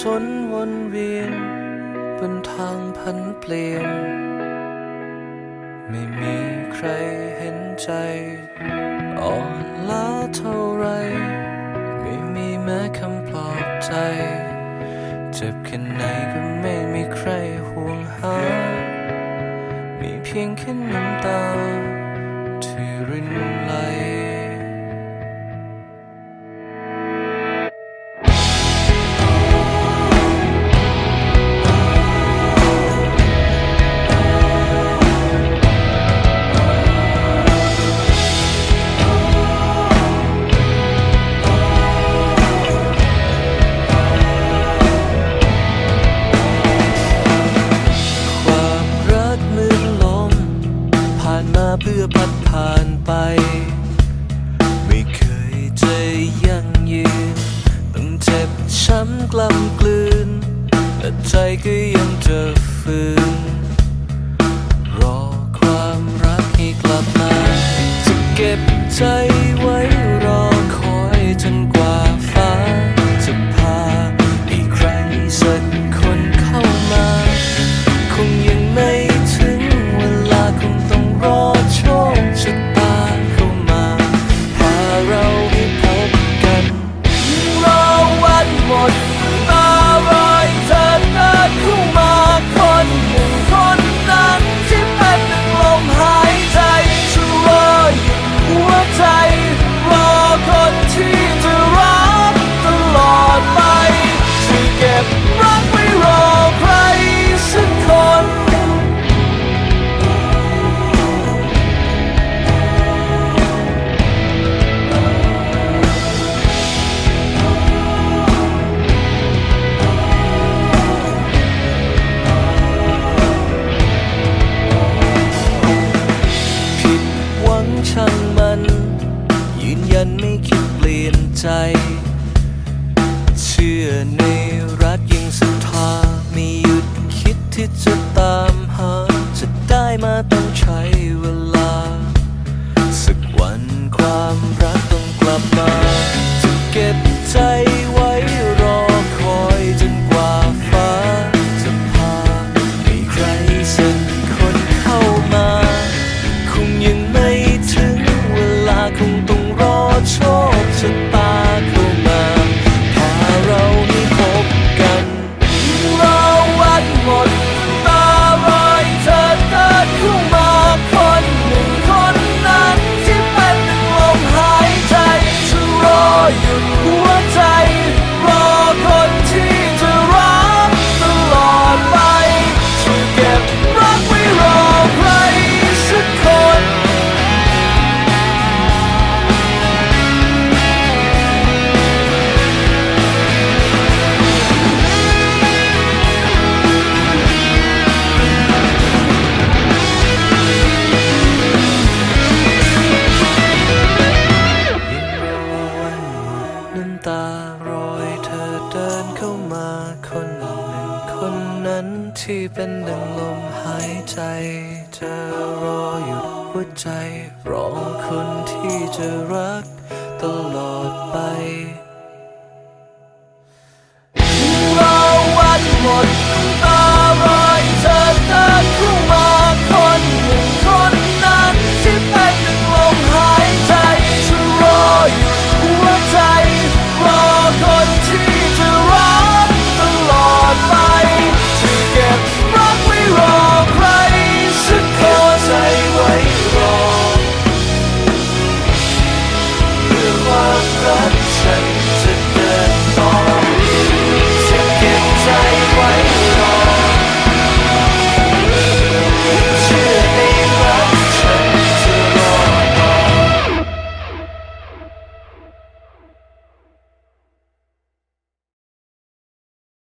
สนวนเวียนบนทางพันเปลี่ยน ไม่มีใครเห็นใจ อ่อนล้าเท่าไร ไม่มีแม้คำปลอบใจ เจ็บแค่ไหนก็ไม่มีใครห่วงหา มีเพียงแค่น้ำตา พัดผ่านไป ไม่เคยจะยั่งยืนต้องเจ็บช้ำกล้ำกลืนแต่ใจก็ยังจะฝืนรอความรักให้กลับมาจะเก็บใจ คนนั้นที่เป็นดังลมหายใจเธอรออยู่หัวใจรอคนที่จะรักตลอดไปรอวันหมด